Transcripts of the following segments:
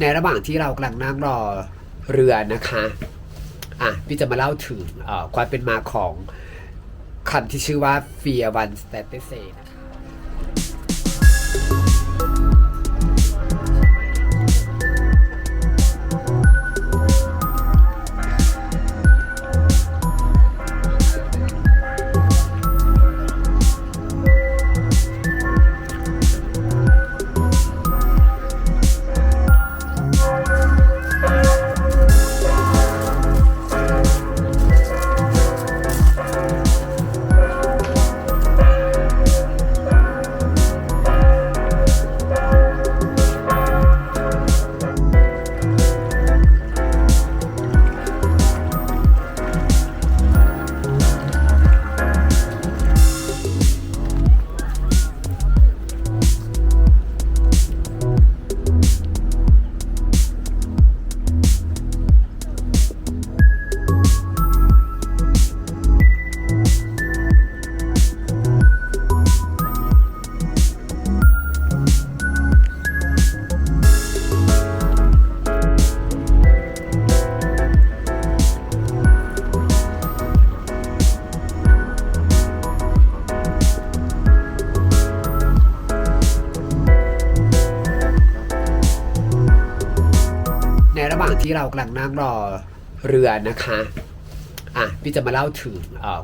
ในระหว่างที่เรากำลังนั่งรอเรือนะคะอะพี่จะมาเล่าถึงความเป็นมาของคำที่ชื่อว่า fear one step s a y นะคะ ที่เรากำลังนั่งรอเรือนะคะอะพี่จะมาเล่าถึง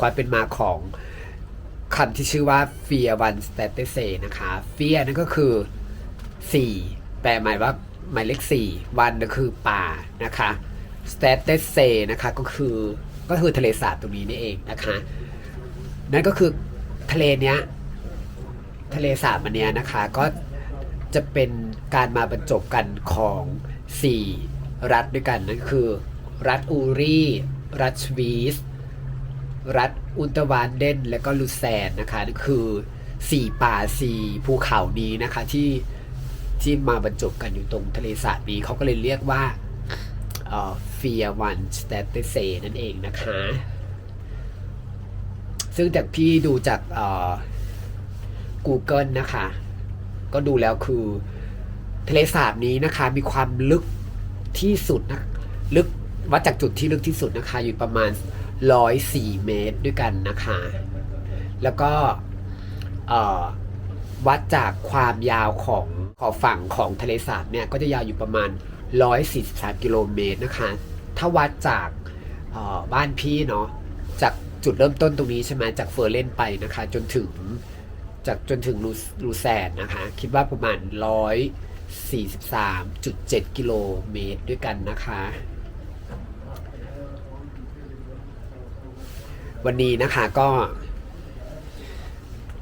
ความเป็นมาของคำที่ชื่อว่า fear one step s a y นะคะ fear นั่นก็คือ 4 แปลหมายว่าหมายเลข4 one ก็คือป่านะคะ step s a y นะคะก็คือก็คือทะเลสาบตรงนี้นี่เองนะคะ นั่นก็คือทะเลเนี้ยทะเลสาบมันเนี้ยนะคะก็จะเป็นการมาบรรจบกันของ 4 รัฐด้วยกันนั่นคือ รัฐอูรีรัฐสวีสรัฐอุลตวานเดนและก็ลูแซนนะคะนั่นคือ4ป่า4ภูเขานี้นะคะที่ที่มาบรรจบกันอยู่ตรงทะเลสาบนี้เขาก็เลยเรียกว่าเฟียวันสเตตเซนั่นเองนะคะ ซึ่งจากพี่ดูจากเอ่อ Google นะคะ ก็ดูแล้วคือทะเลสาบนี้นะคะมีความลึก ที่สุดนะลึกวัดจากจุดที่ลึกที่สุดนะคะ อยู่ประมาณ 104 เมตรด้วยกันนะคะ แล้วก็วัดจากความยาวของขอบฝั่งของทะเลสาบเนี่ยก็จะยาวอยู่ประมาณ 143 กิโลเมตรนะคะ ถ้าวัดจากบ้านพี่เนาะจากจุดเริ่มต้นตรงนี้ใช่ไหมจากเฟอร์เรนไปนะคะ จนถึงจากจนถึงลูลูแซนนะคะ คิดว่าประมาณ 43.7 กิโลเมตรด้วยกันนะคะ วันนี้นะคะก็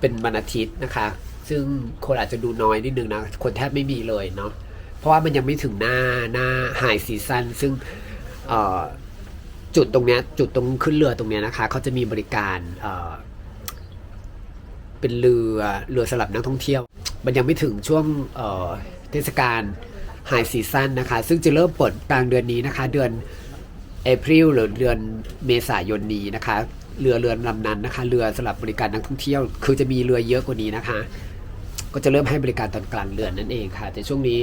เป็นวันอาทิตย์นะคะ ซึ่งคนอาจจะดูน้อยนิดนึงนะ คนแทบไม่มีเลยเนาะเพราะว่ามันยังไม่ถึงหน้าหน้าไฮซีซันซึ่งจุดตรงเนี้ยจุดตรงขึ้นเรือตรงเนี้ยนะคะเขาจะมีบริการเเป็นเรือเรือสำหรับนักท่องเที่ยว มันยังไม่ถึงช่วง เทศกาลไฮซีซันนะคะ ซึ่งจะเริ่มเปิดกลางเดือนนี้นะคะ เดือนเอพริลหรือเดือนเมษายนนี้นะคะ เรือเรือนลำนั้นนะคะ เรือสำหรับบริการนักท่องเที่ยว คือจะมีเรือเยอะกว่านี้นะคะ ก็จะเริ่มให้บริการตอนกลางเดือนนั่นเองค่ะ แต่ช่วงนี้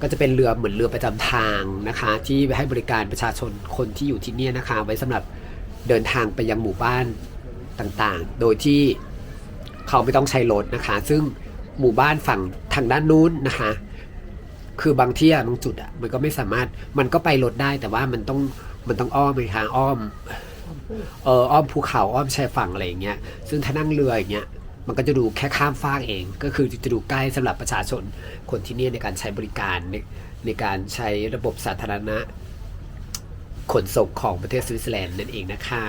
ก็จะเป็นเรือเหมือนเรือประจำทางนะคะ ที่ให้บริการประชาชนคนที่อยู่ที่นี่นะคะ ไว้สำหรับเดินทางไปยังหมู่บ้านต่างๆ โดยที่เขาไม่ต้องใช้รถนะคะ ซึ่งหมู่บ้านฝั่งทางด้านนู้นนะคะ คือบางที่อะบางจุดอะมันก็ไม่สามารถมันก็ไปรถได้ แต่ว่ามันต้องมันต้องอ้อมไปทางอ้อมเอออ้อมภูเขาอ้อมชายฝั่งอะไรอย่างเงี้ยซึ่งถ้านั่งเรืออย่างเงี้ยมันก็จะดูแค่ข้ามฟากเอง ก็คือจะดูใกล้สำหรับประชาชนคนที่เนี่ยในการใช้บริการในในการใช้ระบบสาธารณะ ขนส่งของประเทศสวิตเซอร์แลนด์นั่นเองนะคะ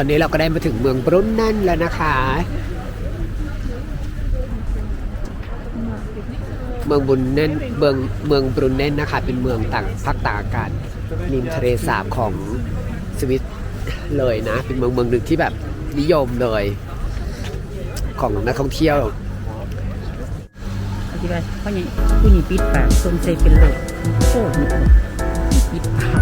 อนนี้เราก็ได้มาถึงเมืองบรุนนั่นแล้วนะคะ เมืองบุญเน่นเมืองเมืองบรุนเน่นนะคะ เป็นเมืองต่างภาคต่างอากาศริมทะเลสาบของสวิตเลยนะ เป็นเมืองเมืองหนึ่งที่แบบนิยมเลย ของนักท่องเที่ยวอธิบายเพราะยังผู้หญิงปิดปากทรงใจเป็นโลกโคตรมีคนปิดปาก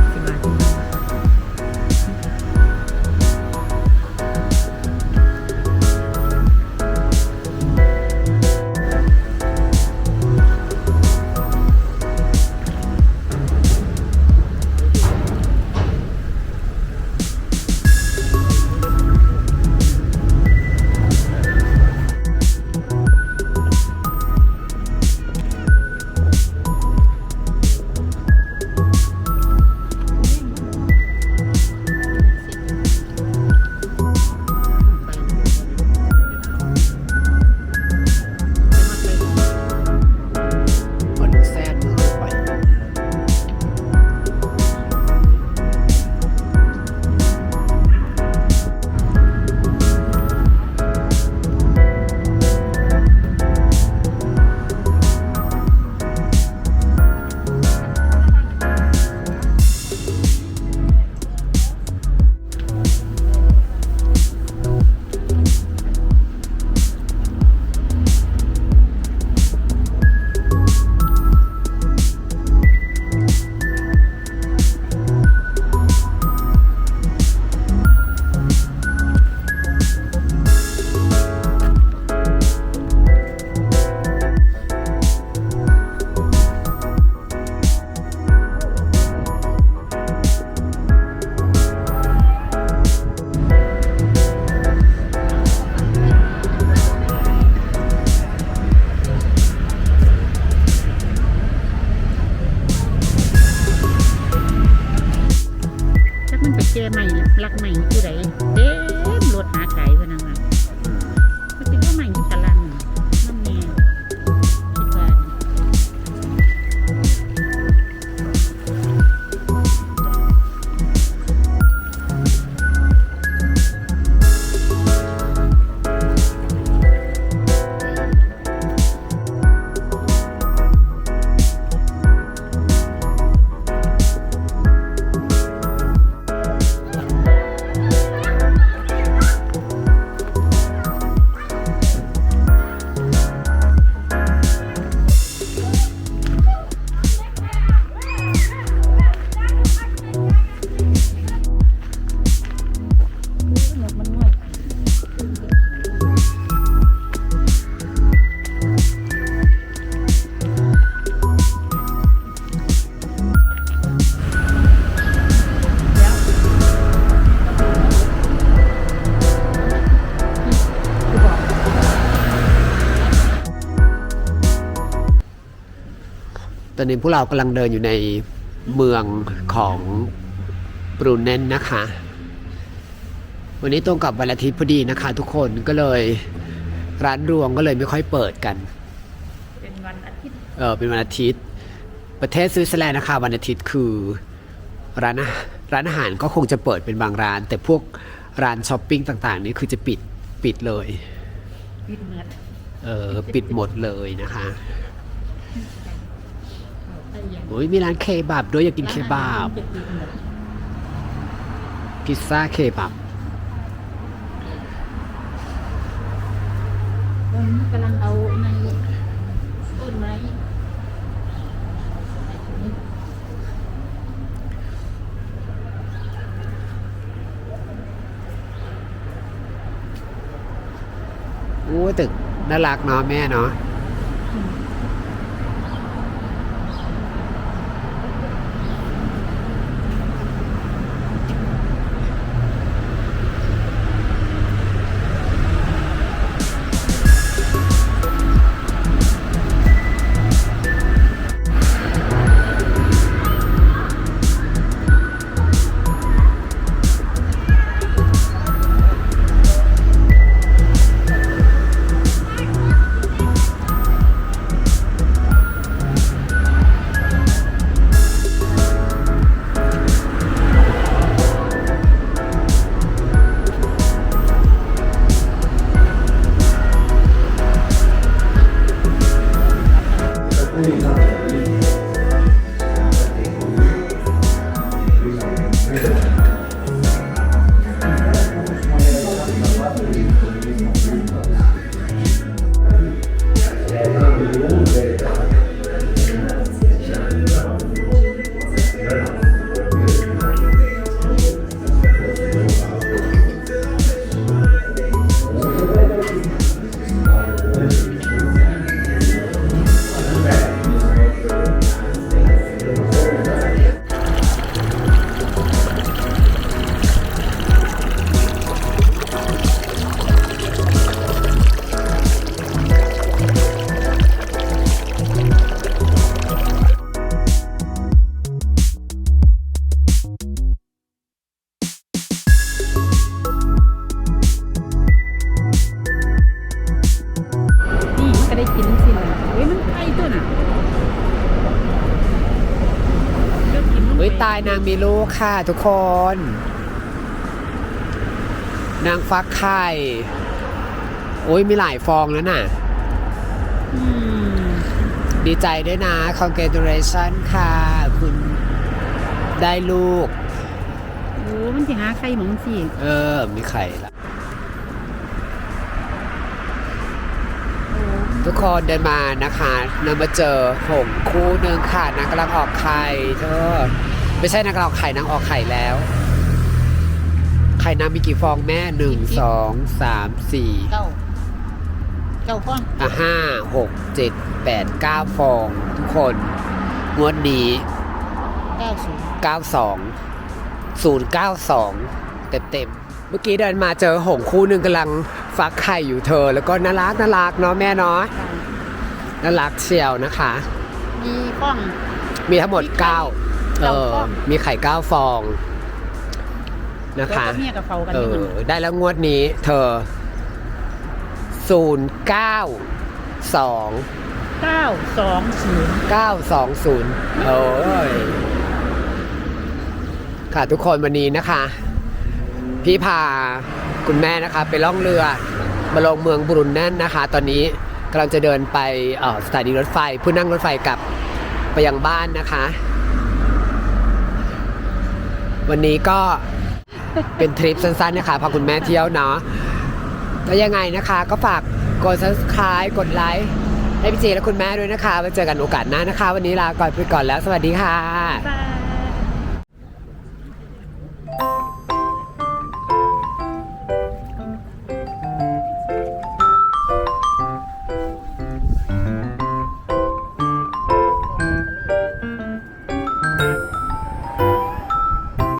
ก่ใหม่รักใหม่ผู้ใดเต็มรถหาไก่พนัง ตอนนี้พวกเรากำลังเดินอยู่ในเมืองของบรูเนนนะคะ วันนี้ตรงกับวันอาทิตย์พอดีนะคะ ทุกคนก็เลยร้านรวงก็เลยไม่ค่อยเปิดกัน เป็นวันอาทิตย์เออเป็นวันอาทิตย์ ประเทศสวิตเซอร์แลนด์นะคะ วันอาทิตย์คือร้านอาร้านอาหารก็คงจะเปิดเป็นบางร้าน แต่พวกร้านช้อปปิ้งต่างๆ นี่คือจะปิดปิดเลยปิดเมือดเออปิดหมดเลยนะคะไอ้ยัง โอ้ยมีร้านเคบับด้วยอยากกินเคบับจะปิดหมดพิซซ่าเคบับตอนนี้กำลังเอาในต้นไม้โอ้ยตึกน่ารักเนาะแม่เนาะายนางมีลูกค่ะทุกคน นางฟักไข่โอ้ยมีหลายฟองแล้วน่ะอืมดีใจด้วยนะ congratulation ค่ะ คุณได้ลูก โอ้มันสิหาไข่หมองสิเออ มีไข่ละโอ้ทุกคนเดินมานะคะเรามาเจอหงส์คู่หนึ่งค่ะนางกำลังออกไข่เธอ ไม่ใช่นางกำลังออกไข่นางออกไข่แล้ว ไข่นางมีกี่ฟองแม่หนึ่งสองสามสี่เก้าเก้าฟองอะห้าหกเจ็ดแปดเก้าฟองทุกคนงวดนี้เก้าศูนย์เก้าสองศูนย์เก้าสองเต็มเต็มๆเมื่อกี้เดินมาเจอหงส์คู่หนึ่งกำลังฟักไข่อยู่เธอ แล้วก็น่ารักน่ารักเนาะแม่เนาะน่ารักเชียวนะคะ มีฟองมีทั้งหมดมีไข่เก้า เอเก้าอฟองมีไข่เก้าฟองนะคะผัวกับเมียกับเขากันเอนี่อมันได้แล้วงวดนี้เธอศูนย์เก้าสองเก้าสองศูนย์เก้าสองศูนย์โอ้ย ค่ะทุกคนวันนี้นะคะ พี่พาคุณแม่นะคะ ไปล่องเรือ มาลงเมืองบุรุนแน่นนะคะ ตอนนี้กำลังจะเดินไปเอ่อสถานีรถไฟเพื่อนั่งรถไฟกลับไปยังบ้านนะคะ วันนี้ก็เป็นทริปสั้นๆนะคะพาคุณแม่เที่ยวเนาะแล้วยังไงนะคะก็ฝากกด subscribe กดไลค์ให้พี่เจและคุณแม่ด้วยนะคะไว้เจอกันโอกาสหน้านะคะ วันนี้ลาก่อนไปก่อนแล้วสวัสดีค่ะ